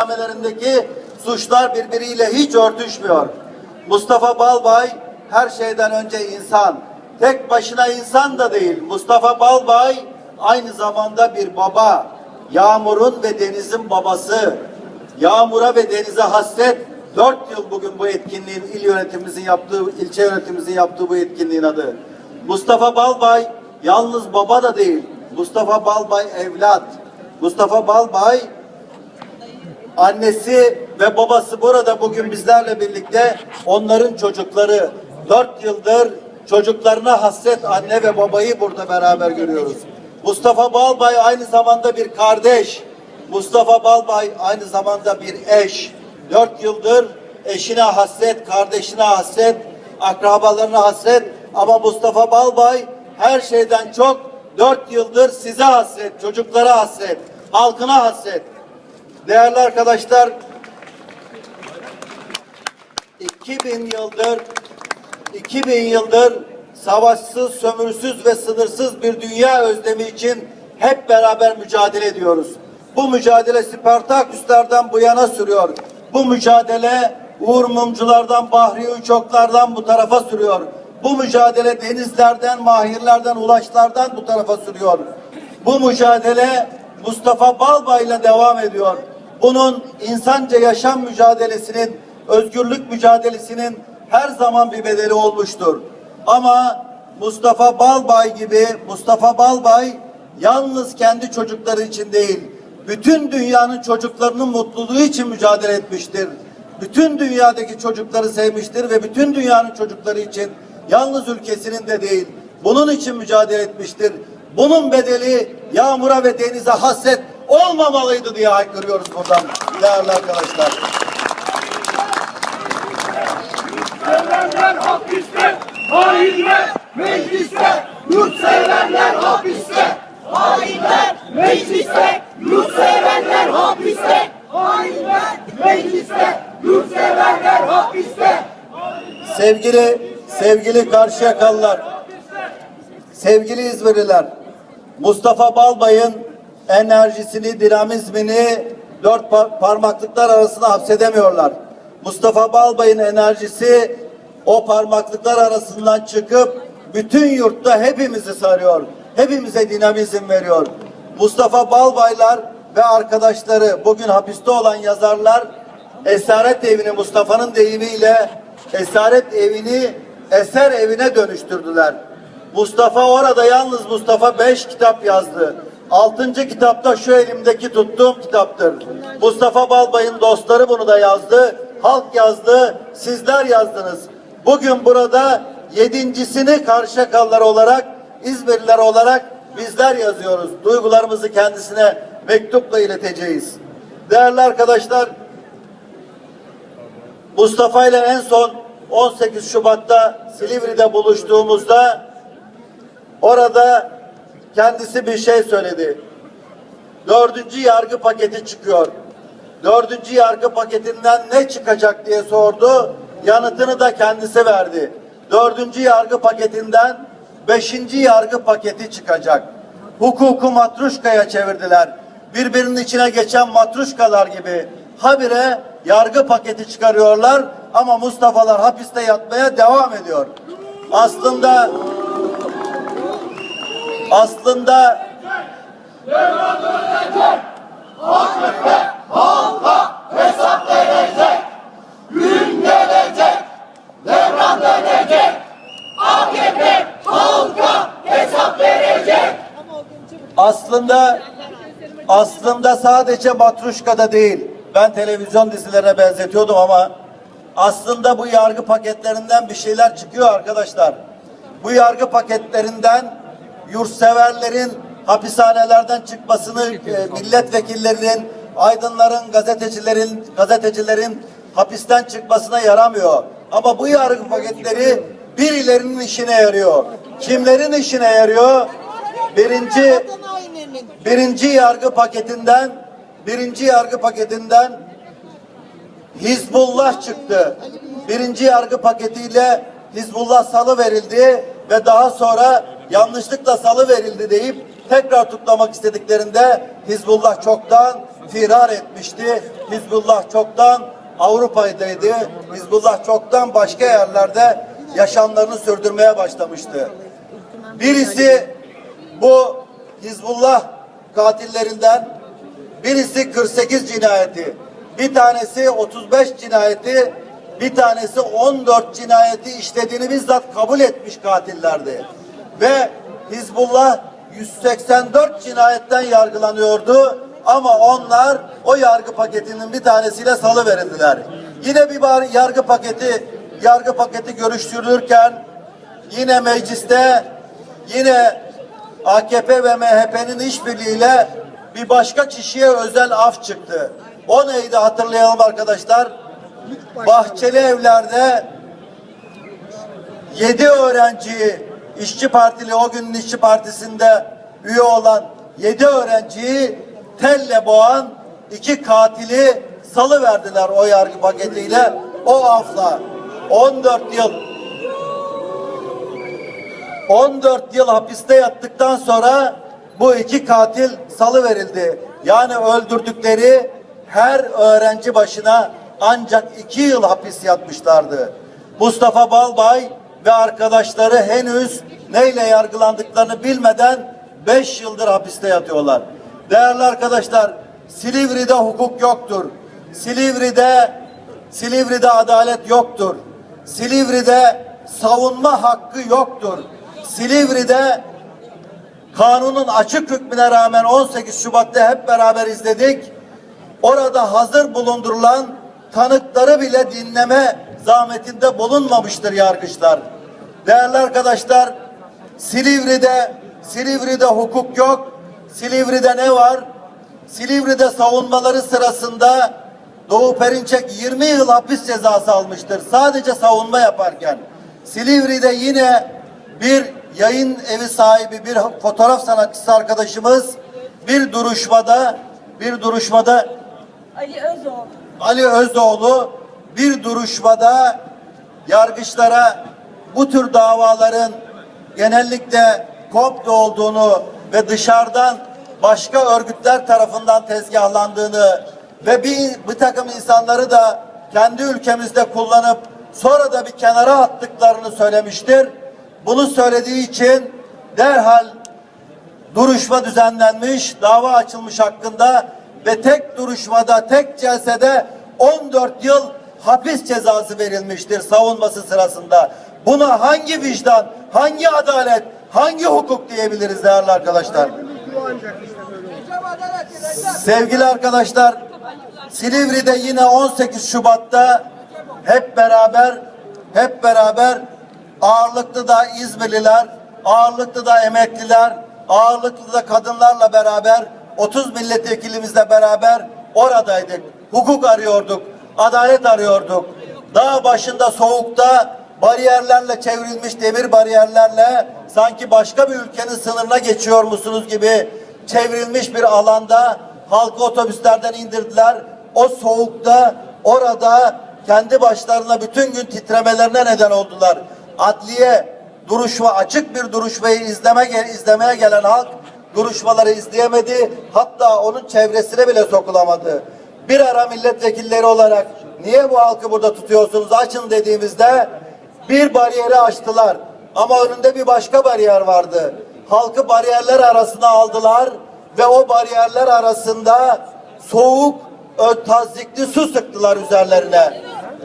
Mahkemelerindeki suçlar birbiriyle hiç örtüşmüyor. Mustafa Balbay her şeyden önce insan. Tek başına insan da değil. Mustafa Balbay aynı zamanda bir baba. Yağmur'un ve Deniz'in babası. Yağmur'a ve denize hasret. Dört yıl bugün bu etkinliğin il yönetimimizin yaptığı, ilçe yönetimimizin yaptığı bu etkinliğin adı. Mustafa Balbay yalnız baba da değil. Mustafa Balbay evlat. Mustafa Balbay annesi ve babası burada bugün bizlerle birlikte onların çocukları dört yıldır çocuklarına hasret anne ve babayı burada beraber görüyoruz. Mustafa Balbay aynı zamanda bir kardeş. Mustafa Balbay aynı zamanda bir eş. Dört yıldır eşine hasret, kardeşine hasret, akrabalarına hasret ama Mustafa Balbay her şeyden çok dört yıldır size hasret, çocuklara hasret, halkına hasret. Değerli arkadaşlar, 2000 yıldır 2000 yıldır savaşsız, sömürsüz ve sınırsız bir dünya özlemi için hep beraber mücadele ediyoruz. Bu mücadele Spartaküslerden bu yana sürüyor. Bu mücadele Uğur Mumculardan, Bahri Uçoklardan bu tarafa sürüyor. Bu mücadele denizlerden, mahirlerden, ulaşlardan bu tarafa sürüyor. Bu mücadele Mustafa Balbay ile devam ediyor. Bunun insanca yaşam mücadelesinin, özgürlük mücadelesinin her zaman bir bedeli olmuştur. Ama Mustafa Balbay gibi Mustafa Balbay yalnız kendi çocukları için değil, bütün dünyanın çocuklarının mutluluğu için mücadele etmiştir. Bütün dünyadaki çocukları sevmiştir ve bütün dünyanın çocukları için yalnız ülkesinin de değil, bunun için mücadele etmiştir. Bunun bedeli yağmura ve denize hasret olmamalıydı diye haykırıyoruz buradan değerli arkadaşlar. Sevenler hapiste, hainler mecliste, yurtseverler hapiste, hainler mecliste, yurtseverler hapiste, hainler mecliste, yurtseverler hapiste. Sevgili sevgili Karşıyakalılar, sevgili İzmirliler, Mustafa Balbay'ın enerjisini, dinamizmini dört par- parmaklıklar arasına hapsedemiyorlar. Mustafa Balbay'ın enerjisi o parmaklıklar arasından çıkıp bütün yurtta hepimizi sarıyor. Hepimize dinamizm veriyor. Mustafa Balbaylar ve arkadaşları bugün hapiste olan yazarlar Esaret evini Mustafa'nın deyimiyle Esaret evini eser evine dönüştürdüler. Mustafa orada yalnız Mustafa beş kitap yazdı. Altıncı kitapta şu elimdeki tuttuğum kitaptır. Mustafa Balbay'ın dostları bunu da yazdı. Halk yazdı, sizler yazdınız. Bugün burada yedincisini Karşıyakalılar olarak, İzmirliler olarak bizler yazıyoruz. Duygularımızı kendisine mektupla ileteceğiz. Değerli arkadaşlar, Mustafa ile en son 18 Şubat'ta Silivri'de buluştuğumuzda orada kendisi bir şey söyledi. Dördüncü yargı paketi çıkıyor. Dördüncü yargı paketinden ne çıkacak diye sordu. Yanıtını da kendisi verdi. Dördüncü yargı paketinden beşinci yargı paketi çıkacak. Hukuku matruşkaya çevirdiler. Birbirinin içine geçen matruşkalar gibi habire yargı paketi çıkarıyorlar ama Mustafa'lar hapiste yatmaya devam ediyor. Aslında aslında aslında aslında sadece matruşkada değil. Ben televizyon dizilerine benzetiyordum ama aslında bu yargı paketlerinden bir şeyler çıkıyor arkadaşlar. Bu yargı paketlerinden yurtseverlerin hapishanelerden çıkmasını e, milletvekillerinin, aydınların, gazetecilerin, gazetecilerin hapisten çıkmasına yaramıyor. Ama bu yargı paketleri birilerinin işine yarıyor. Kimlerin işine yarıyor? Birinci birinci yargı paketinden birinci yargı paketinden Hizbullah çıktı. Birinci yargı paketiyle Hizbullah salı verildi ve daha sonra yanlışlıkla salı verildi deyip tekrar tutlamak istediklerinde Hizbullah çoktan firar etmişti. Hizbullah çoktan Avrupa'daydı. Hizbullah çoktan başka yerlerde yaşamlarını sürdürmeye başlamıştı. Birisi bu Hizbullah katillerinden birisi 48 cinayeti, bir tanesi 35 cinayeti, bir tanesi 14 cinayeti işlediğini bizzat kabul etmiş katillerdi. Ve Hizbullah 184 cinayetten yargılanıyordu ama onlar o yargı paketinin bir tanesiyle salı verildiler. Yine bir bar- yargı paketi yargı paketi görüştürülürken yine mecliste yine AKP ve MHP'nin işbirliğiyle bir başka kişiye özel af çıktı. O neydi hatırlayalım arkadaşlar. Bahçeli evlerde yedi öğrenciyi işçi partili o günün işçi partisinde üye olan yedi öğrenciyi telle boğan iki katili salı verdiler o yargı paketiyle o afla 14 yıl 14 yıl hapiste yattıktan sonra bu iki katil salı verildi. Yani öldürdükleri her öğrenci başına ancak iki yıl hapis yatmışlardı. Mustafa Balbay ve arkadaşları henüz neyle yargılandıklarını bilmeden beş yıldır hapiste yatıyorlar. Değerli arkadaşlar, Silivri'de hukuk yoktur. Silivri'de Silivri'de adalet yoktur. Silivri'de savunma hakkı yoktur. Silivri'de kanunun açık hükmüne rağmen 18 Şubat'ta hep beraber izledik. Orada hazır bulundurulan tanıkları bile dinleme zahmetinde bulunmamıştır yargıçlar. Değerli arkadaşlar, Silivri'de Silivri'de hukuk yok. Silivri'de ne var? Silivri'de savunmaları sırasında Doğu Perinçek 20 yıl hapis cezası almıştır. Sadece savunma yaparken. Silivri'de yine bir yayın evi sahibi bir fotoğraf sanatçısı arkadaşımız bir duruşmada bir duruşmada Ali Özoğlu. Ali Özdoğlu bir duruşmada yargıçlara bu tür davaların genellikle komplo olduğunu ve dışarıdan başka örgütler tarafından tezgahlandığını ve bir, bir takım insanları da kendi ülkemizde kullanıp sonra da bir kenara attıklarını söylemiştir. Bunu söylediği için derhal duruşma düzenlenmiş, dava açılmış hakkında ve tek duruşmada, tek celsede 14 yıl hapis cezası verilmiştir savunması sırasında. Buna hangi vicdan, hangi adalet, hangi hukuk diyebiliriz değerli arkadaşlar? Sevgili arkadaşlar, Silivri'de yine 18 Şubat'ta hep beraber hep beraber ağırlıklı da İzmirliler, ağırlıklı da emekliler, ağırlıklı da kadınlarla beraber 30 milletvekilimizle beraber oradaydık. Hukuk arıyorduk, adalet arıyorduk. Dağ başında soğukta bariyerlerle çevrilmiş demir bariyerlerle sanki başka bir ülkenin sınırına geçiyor musunuz gibi çevrilmiş bir alanda halkı otobüslerden indirdiler. O soğukta orada kendi başlarına bütün gün titremelerine neden oldular. Adliye duruşma açık bir duruşmayı izleme izlemeye gelen halk duruşmaları izleyemedi. Hatta onun çevresine bile sokulamadı. Bir ara milletvekilleri olarak niye bu halkı burada tutuyorsunuz açın dediğimizde bir bariyeri aştılar. Ama önünde bir başka bariyer vardı. Halkı bariyerler arasına aldılar ve o bariyerler arasında soğuk, tazyikli su sıktılar üzerlerine.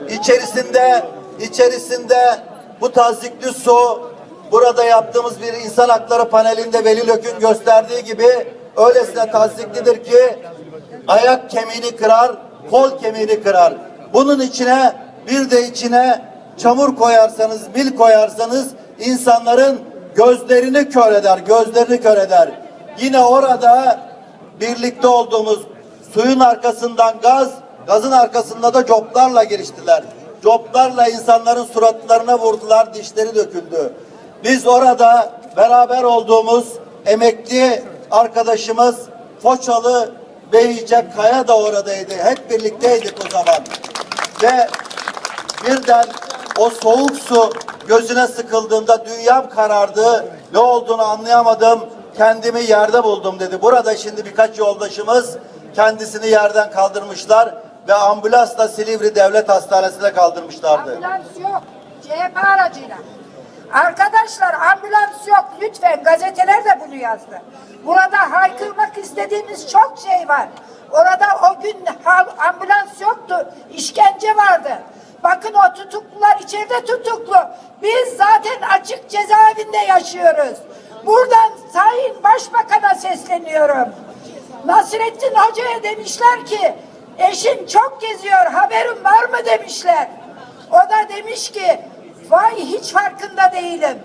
İçerisinde, içerisinde bu tazyikli su burada yaptığımız bir insan hakları panelinde Veli Lök'ün gösterdiği gibi öylesine tazyiklidir ki ayak kemiğini kırar, kol kemiğini kırar. Bunun içine bir de içine çamur koyarsanız, mil koyarsanız insanların gözlerini kör eder, gözlerini kör eder. Yine orada birlikte olduğumuz suyun arkasından gaz, gazın arkasında da coplarla giriştiler. Coplarla insanların suratlarına vurdular, dişleri döküldü. Biz orada beraber olduğumuz emekli arkadaşımız Foçalı Beyce Kaya da oradaydı. Hep birlikteydik o zaman. Ve birden o soğuk su gözüne sıkıldığında dünyam karardı. Ne olduğunu anlayamadım. Kendimi yerde buldum dedi. Burada şimdi birkaç yoldaşımız kendisini yerden kaldırmışlar ve ambulansla Silivri Devlet Hastanesi'ne kaldırmışlardı. Ambulans yok. CHP aracıyla. Arkadaşlar ambulans yok. Lütfen gazeteler de bunu yazdı. Burada haykırmak istediğimiz çok şey var. Orada o gün ambulans yoktu. İşkence vardı. Bakın o tutuklular içeride tutuklu. Biz zaten açık cezaevinde yaşıyoruz. Buradan Sayın Başbakan'a sesleniyorum. Nasrettin Hoca'ya demişler ki eşin çok geziyor haberin var mı demişler. O da demiş ki vay hiç farkında değilim.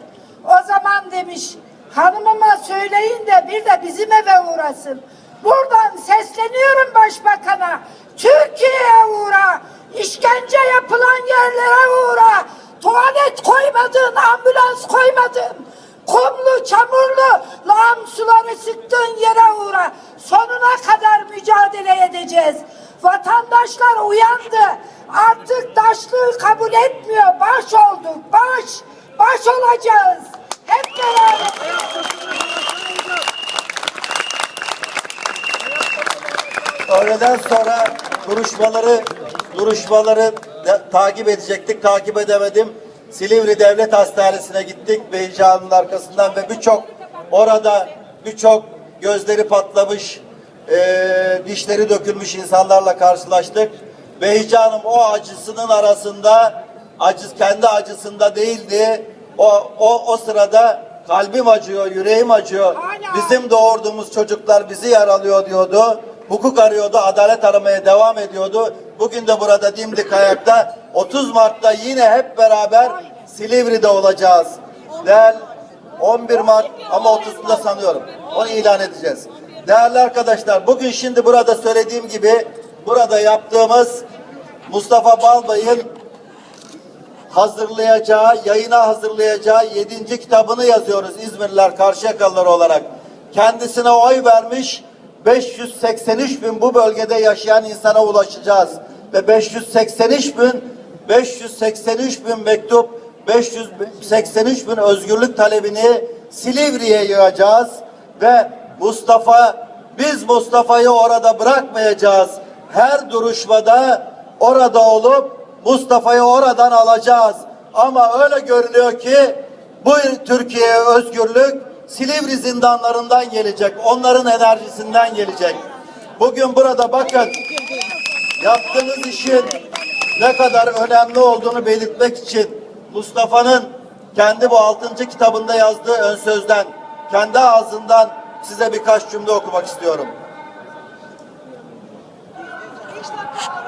O zaman demiş hanımıma söyleyin de bir de bizim eve uğrasın. Buradan sesleniyorum başbakana. Türkiye'ye uğra. işkence yapılan yerlere uğra. Tuvalet koymadın, ambulans koymadın. Kumlu, çamurlu, lağım suları sıktığın yere uğra. Sonuna kadar mücadele edeceğiz. Vatandaşlar uyandı. Artık daşlığı kabul etmiyor. Baş olduk, baş. Baş olacağız. Hep beraber. Öğleden sonra duruşmaları duruşmaları de- takip edecektik. Takip edemedim. Silivri Devlet Hastanesi'ne gittik. Beyci arkasından ve birçok orada birçok gözleri patlamış, eee, dişleri dökülmüş insanlarla karşılaştık. Hanım o acısının arasında acı kendi acısında değildi. O o o sırada kalbim acıyor, yüreğim acıyor. Hala. Bizim doğurduğumuz çocuklar bizi yaralıyor diyordu. Hukuk arıyordu, adalet aramaya devam ediyordu. Bugün de burada dimdik ayakta 30 Mart'ta yine hep beraber Silivri'de olacağız. Değer 11 Mart ama 30'unda sanıyorum. Onu ilan edeceğiz. Değerli arkadaşlar bugün şimdi burada söylediğim gibi burada yaptığımız Mustafa Balbay'ın hazırlayacağı, yayına hazırlayacağı yedinci kitabını yazıyoruz İzmirliler, Karşıyakalılar olarak. Kendisine oy vermiş 583 bin bu bölgede yaşayan insana ulaşacağız. Ve 583 bin 583 bin mektup 583 bin özgürlük talebini Silivri'ye yığacağız ve Mustafa biz Mustafa'yı orada bırakmayacağız. Her duruşmada orada olup Mustafa'yı oradan alacağız. Ama öyle görünüyor ki bu Türkiye'ye özgürlük Silivri zindanlarından gelecek. Onların enerjisinden gelecek. Bugün burada bakın yaptığınız işin ne kadar önemli olduğunu belirtmek için Mustafa'nın kendi bu altıncı kitabında yazdığı ön sözden kendi ağzından size birkaç cümle okumak istiyorum. что-то.